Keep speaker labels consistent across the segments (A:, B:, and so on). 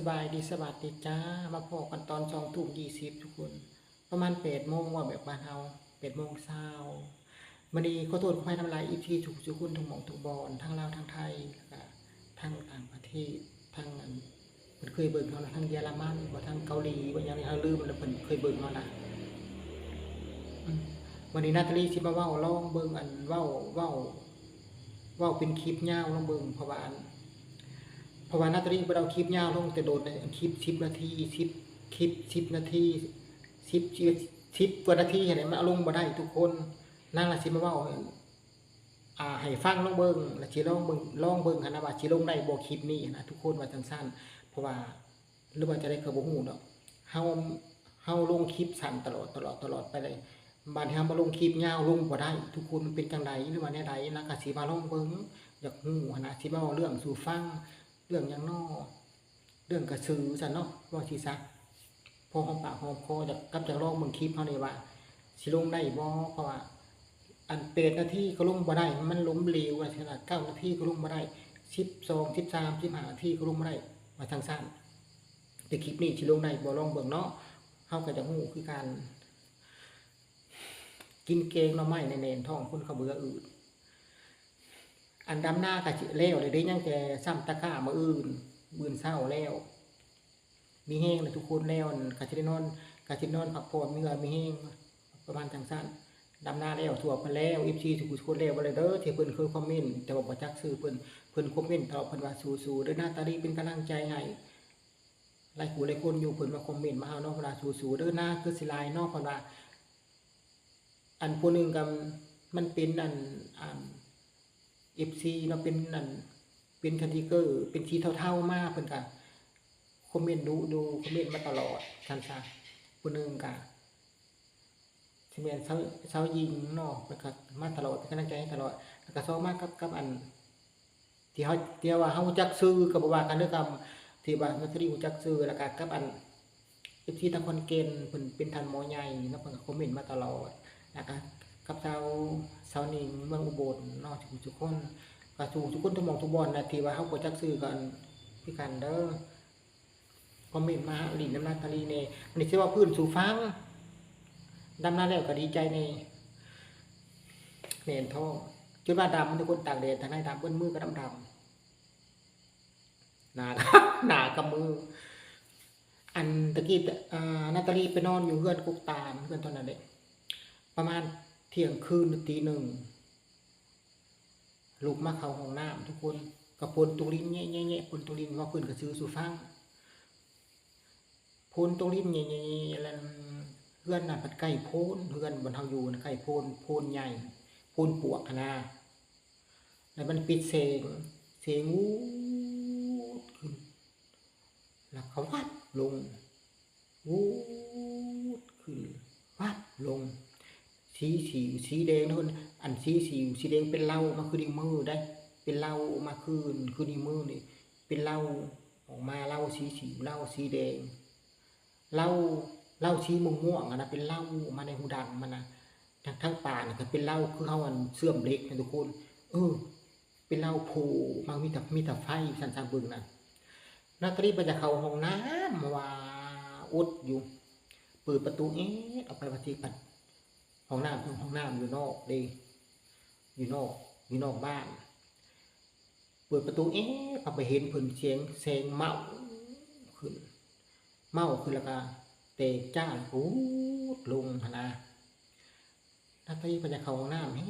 A: สบายดีสวัสดีจ้า มาพอกันตอนสองทุ่มยี่สิบทุกคน ประมาณแปดโมงว่าแบบบ้านเฮาแปดโมงเช้ามันนี้ขอโทษขออภัยทำลายอีพีถูกทุกคนทั้งหมองทุกบอลทั้งลาวทั้งไทยแล้วก็ทั้งต่างประเทศทั้งอันเพิ่นเคยเบิ่งเขาทั้งเยอรมันบ่ทั้งเกาหลีบ่อย่างนี้เฮาลืมแล้วเพิ่นเคยเบิ่งเขานะวันนี้นาตาลีสิมาเว้าลองเบิ่งอันเว้าเว้าเว้าเป็นคลิปยาวลองเบิ่งเพราะว่าอัน เพราะว่านาตาลีบ่ได้เอาคลิปยาวลงแต่โดดในคลิป10นาที10คลิป10นาที10 10 10กว่านาทีเห็นไหมมันเอาลงบ่ได้ทุกคนนางละสิมาเว้าให้อ่าให้ฟังลองเบิ่งแล้วสิลองเบิ่งลองเบิ่งนะว่าสิลงได้บ่คลิปนี้นะทุกคนว่าจังซั่นเพราะว่าหรือว่าจะได้ก็บ่ฮู้ดอกเฮาเฮาลงคลิปสั้นตลอดตลอดตลอดไปเลยบานี้เฮามาลงคลิปยาวลงบ่ได้ ทุกคนมันเป็นจังไดหรือว่าแนวใดนะก็สิมาลองเบิ่งอยากฮู้หันะสิมาเว้าเรื่องสู่ฟัง เรื่องยังนอเรื่องกระสือสันเนาะว่าสิซักพอหอมปากหอมคอจากกับจากลองเบิ่งคลิปเฮานี่ว่าสิลงได้บ่เพราะว่า อันเป็ดนาทีก็ลงบ่ได้ มันล้มเหลวว่าขนาดเก้านาทีก็ลงบ่ได้สิบสองสิบสามสิบห้านาทีก็ลงบ่ได้ว่าทางสั้นแต่คลิปนี้สิลงได้บ่ลองเบิ่งเนาะเฮาก็จะฮู้คือการ กินเกงหน่อไม้ในเนนท้องคนเขาเบื่ออืด อันดำหน้าก็สิแล้วเลยได้ยังแต่ซ้ำตะกร้ามาอื่นมื่นเศร้าแล้ว มีแห้งเลยทุกคนแล้วกะสิได้นอนกะสิได้นอนพักผ่อนมีเงินมีแห้งประมาณจังสั้นดำหน้าแล้วทั่วไปแล้วอีพีทุกคนแล้วบ่เลยเด้อที่เพิ่นเคยคอมเมนต์แต่ว่าจักซื้อเพิ่นเพิ่นคอมเมนต์ตอบเพิ่นว่าสู้ๆเด้อหน้าตาดีเป็นกำลังใจให้หลายผู้หลายคนอยู่เพิ่นมาคอมเมนต์มาเฮาเนาะเวลาสู้ๆเด้อหน้าคือสิลายนาะเพิ่นว่าอันผู้หนึ่งก็มันเป็นอันอัน เอฟซีเราะเป็นนั่นเป็นคันติเกอร์เป็นสีเท่าๆมากเพิ่นก็คอมเมนต์ดูดูคอมเมนต์มาตลอดท่านซะผู้หนึงก็สิแม่นเซาเซายิงเนาะเพิ่นก็มาตลอดเป็นกำลังใจให้ตลอดแล้วก็เซามากับกับอันที่เฮาที่ว่าเฮาจักซื้อก็บ่ว่ากันเด้อกับที่ว่ามันสิรู้จักซื้อแล้วก็กับอันเอฟซีทางคนเกณฑ์เพิ่นเป็นทันหมอใหญ่เนาะเพิ่นก็คอมเมนต์มาตลอดแล้วก็ กับชาวชาวนิงเมืองอุบลเนาะทุกทุกคนก็ทุกทุกคนทุกมองทุกบอนนะที่ว่าเฮาบ่จักซื้อกันคือกันเด้อคอมเมนต์มาหลินน้ำนาตาลีเน่อันนี้สิว่าพื้นสู่ฟังดำน้าแล้วก็ดีใจในเนนทอจนว่าดำทุกคนต่ากแดดทางในดำเปิ้นมือก็ดำดำหน้าหนากับมือ อันตะกี้อ่านาตาลีไปนอนอยู่เพื่อนกุกตาลเพื่อนตอนนั้นเด็ประมาณ ที่ยงคืนตีหนึ่งลูกมาเข้าห้องน้ำทุกคนกับพลตุลินแง่แง่แง่พลตุลินว่าเพื่อนก็ซื้อสู่ฟังพลตุลินแง่แง่แง่แล้วเพื่อนน่ะผัดไก่โพนเพื่อนบนเฮาอยู่นะไก่โพนโพนใหญ่โพนปวกนะแล้วมันปิดเสียงเสียงวูดขึ้นแล้วเขาวัดลงวูดขึ้นวัดลง สีสีสีแดงนะคนอันสีสีสีแดงเป็นเหล้ามาคือดีมือได้ เป็นเหล้ามาคืนคือดีมือนี่เป็นเหล้าออกมาเหล้าสีสีเหล้าสีแดงเหล้าเหล้าสีม่วงม่วงอะนะเป็นเหล้ามาในหูดังมันนะทั้งทั้งป่าน่ะก็เป็นเหล้าคือเขาอันเสื่อมเล็กนะทุกคน เออ เป็นเหล้าโผล่มามีแต่มีแต่ไฟสันสามบึงนะนาตรีไปจะเข้าห้องน้ำว่าอุดอยู่เปิดประตูเอ๊ะออกไปปฏิปัด ห้องน้ำห้องน้ำอยู่นอกเลยอยู่นอกอยู่นอกบ้าน เปิดประตูเอ๊ะพอไปเห็นเพิ่นเสียงเสียงเมาขึ้น เมาขึ้นแล้วก็เตะจ้าหูดลงหนนะนาตรีไปจะเขาห้องน้ำเฮ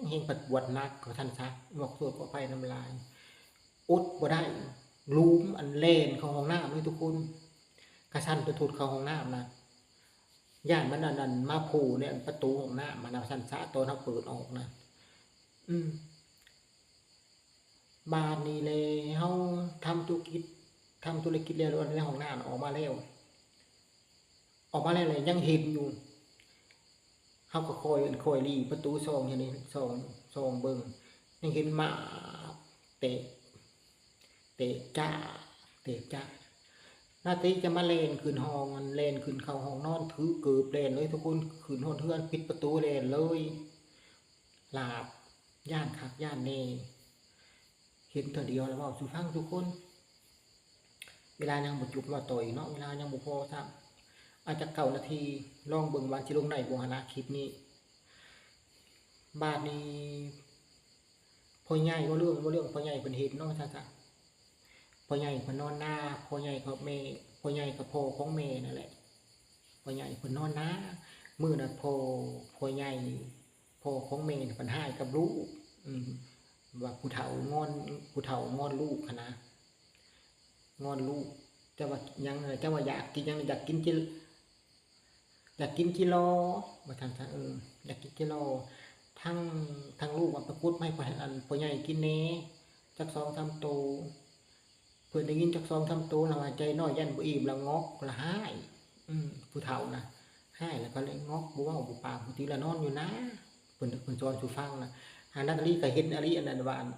A: งเฮงปัดบวดนักของท่านซักบอกตัวก็ไปน้ำลายอดบ่ได้ลูมอันเลนเข้าห้องน้ำเลยทุกคนกระชั้นไปทุดเขาห้องน้ำนะ ย่านมันอันนั้นมาผล่เนี่ยประตูห้องน้ำมันเอาชั้นสะตัวเขาเปิดออกนะอืม บานนี้เลยเฮาทำธุรกิจทำธุรกิจเรียนรู้ในห้องหน้ำออกมาแล้ว ออกมาแล้วเลยยังเห็นอยู่เฮาก็คอยคอยรีประตูซองอย่างนี้ซองซองเบิ่งยังเห็นมาเตะเตะจ้าเตะจ้า หน้าที่จะมาเลนขึ้นห้องมันเลนขึ้นเข้าห้องนอนถือเกือบเลนเลยทุกคนขึ้นห้องเทือนปิดประตูเลนเลยหลาบย่านคักย่านเนเห็นเถอเดียวแล้วเว่าสุฟังทุกคน เวลายังบ่จุกว่าต่อยเนาะเวลายังบ่พอซ้ํอาจจะเก้านาทีลองเบิ่งว่าสิลงได้บ่หันนะคลิปนี้ บาดนี้พ่อใหญ่บ่เรื่องบ่เรื่องพ่อใหญ่เพิ่นเฮ็ดเนาะซะจ้ะ พ่อใหญ่เพิ่นนอนหน้าพ่อใหญ่กับแม่พ่อใหญ่กับโพของแม่นั่นแหละพ่อใหญ่เพิ่นนอนหน้ามือนั้นพ่อพ่อใหญ่โพของแม่น่ะเพิ่นหากับลูกว่าผู้เฒ่างอนผู้เฒ่างอนลูกนะงอนลูกแต่ว่ายังเออแต่ว่าอยากกินยังอยากกินจินอยากกินจิโลมาทางทางเอออยากกินจิโลทั้งทั้งลูกว่าประกุดไม่พอให้อันพ่อใหญ่กินเน่จักสองทำโตว เพื่อนได้ยินจักสองทำโตวแล้วว่าใจน้อยยันบ่อิ่มแล้วงอกละหายอืมผู้เฒ่านะหายแล้วก็เลยงอกบ่เว้าบ่ปากผู้ทีละนอนอยู่นะเพิ่นเพิ่นสอนสู่ฟังนะหานักเรียนก็เห็นอริอันนั้นว่าอัน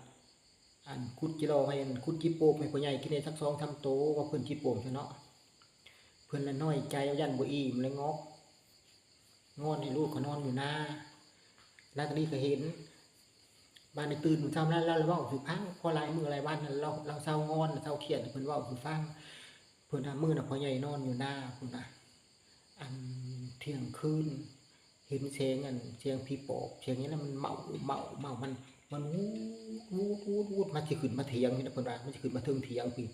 A: อันคุดกิโลให้อันคุดจิโปมให้พ่อใหญ่กินได้สักสองทำโตว่าเพิ่นจิโปมซะเนาะเพิ่นละน้อยใจเอายันบ่อิ่มเลยงอกงอนให้ลูกก็นอนอยู่หน้าแล้วก็นี่ก็เห็น บ้านในตื่นเช้านั้นแล้วเราเว้าสู่ฟังพอหลายมื้อหลายวันเราเราเศร้างอนเศร้าเครียดเพิ่อนว้าสู่ฟังเพิ่นน่ะมื้อนะพอใหญ่นอนอยู่หน้าพุ่นน่ะอันเที่ยงคืนเห็นเสียงอันเสียงผีปอบเสียงนี้แล้วมันเมาเมาเมามันมันวูดวูดวูดวูดมาสิขึ้นมาเถียงนี่นะเพิ่อนว่ามันสิขึ้นมาเทิงเถียงพี่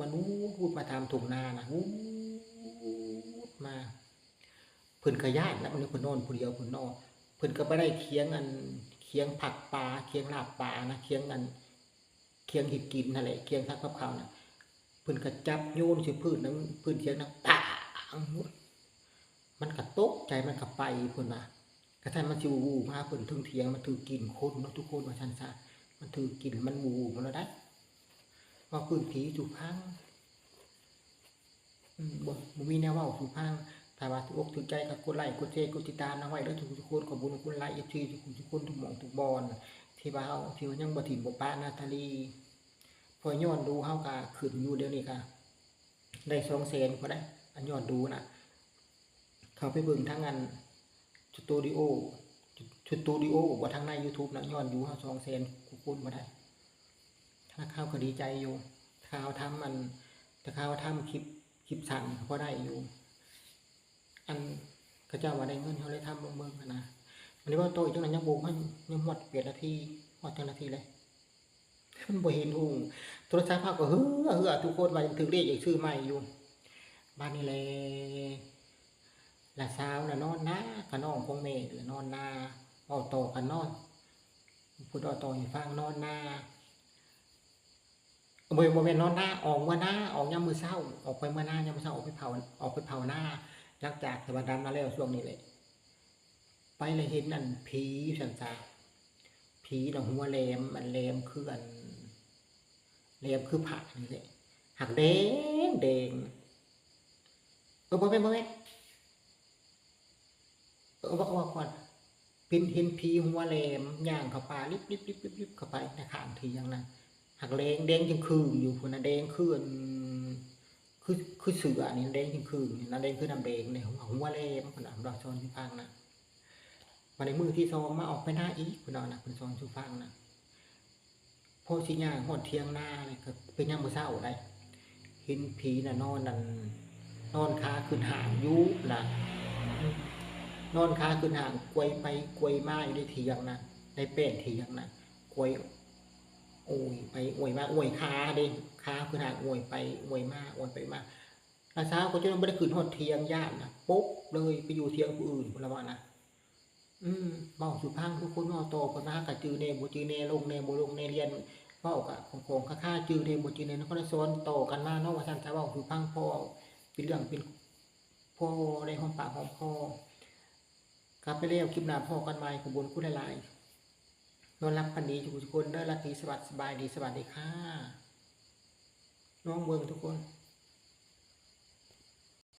A: มันวูดวูดมาตามทุ่งนานะวูดมาเพิ่อนก็ย้านแล้วมันเพิ่อนนอนผู้เดียวเพิ่นนอนเพิ่อนก็บ่ได้เคียงอัน เคียงผักปลาเคียงลาบปลานะเคียงอันเคียงห็ดกินนั่นแหละเคียงทักกับเขาวน่ะพิ่นก็จับโยนสิพื้นนั้นพื้นเคียงนั้นปางมันก็ตกใจมันก็ไปพิ่นว่ากระทั่งมันสิวูมาพิ่นถึงเถียงมันถือกินโคนเนะทุกคนว่าซั่นซะมันถือกินมันวูมันแล้วได้ว่าพื้นผีถูกพังบ่มีแนวว้าถูกพัง ถ้าว่าถูกอกถูกใจก็กดไลค์กดแชร์กดติดตามเอาไว้เด้อทุกๆคนขอบคุณคุณไลค์ FC ทุกทุกคนทุกหมองทุกบอนที่ว่าเฮาที่ว่ายังบ่ถิ่มบ่ปะนาตาลีพอย้อนดูเฮาก็ขึ้นอยู่เดี๋ยวนี้ก็ได้200,000พอได้ อันย้อนดูนะเขาไปเบิ่งทางอันสตูดิโอสตูดิโอว่าทางใน YouTube นะย้อนอยู่เฮา2แสนกูคูณบ่ได้ถ้าข้าวก็ดีใจอยู่ข้าวทำมันแต่ข้าวทำคลิปคลิปสั่นก็ได้อยู่ อันเขาเจ้าว่าได้เงินเขาเลยทำลงเมืองนะอันนี้ว่าโตอีกจังนั้นยังโบกมันยังหมดเปลี่ยนนาทีหมดจังนาทีเลยมันบ่เห็นหุ่งโทรศัพท์ภาพก็เฮ้อเฮ้อทุกคนว่ายังถึงเรียกอีกชื่อใหม่อยู่บ้านนี้แหละละเช้าละนอนนะกะน้องคงเมฆละนอนนาเอาต่อกันนอนพูดเอาต่อให้ฟังนอนนาบ่บ่แม่นนอนหน้าออกเมื่อหน้าออกยามมือเช้า ออกไปเมื่อหน้ายามมือเช้าออกไปเผาออกไปเผาหน้า ลังจากที่ว่าดำมาแล้วช่วงนี้แหละไปเลยเห็นนั่นผีสันซาผีน่ะหัวแหลมมันแหลมคืออันแหลมคือผักนี่แหละหักแดงแดงเออบ่แม่นบ่แม่นเออว่าว่าก่อนเป็นเห็นผีหัวแหลมย่างเข้าป่าลิบลิบลิบลิบลิบเข้าไปในขางทีอย่างนั้นหักแดงแดงจังคืนอยู่พุ่นน่ะแดงคืออัน คือคือเสือนี่แดงจังคืนนี่นะแดงคือน้ำแดงเนี่ยหัวหัวแหลมพุ่นน่ะดอกซอนอยู่ฟังนะมาในมือที่สองมาออกไปหน้าอีกพุ่นน่ะนะพุ่นซอนอยู่ฟังนะพอสิย่างหอดเทียงหน้าเลยก็เป็นยามมื้อเช้าได้เห็นผีน่ะนอนนั่นนอนขาขึ้นหางยู่น่ะนอนค้าขึ้นห่างกวยไปกวยมาอยู่ในเถียงนะในเป็นเถียงนะกวย โอ้ยไปอวยมาอวยค้าเด้ค้าขึ้นห่างอวยไปอวยมาอวยไปมาอาสาวก็จะไม่ได้ขึ้นหอดเทียงญาตินะปุ๊บเลยไปอยู่เทียงผู้อื่นพนละวันนะอืมเบาสุพังทุกคนว่าโตคนมากับจือเนบุจือเนลงเนบุลงเนเรียนว้ากับของของข้าจือเนบุจือเนนก็ได้สอนโตกันมาเนาะว่าท่านจะเว้าสุพังพ่อเป็นเรื่องเป็นพ่อในห้องปากของพ่อกลับไปเร็วคลิปหน้าพ่อกันใหม่ขบวนคู่หลายๆ นอนรับปันดีทุกคนเด้อราตรีสวัสดีสบายดีสวัสดีค่ะน้องเมืองทุกคน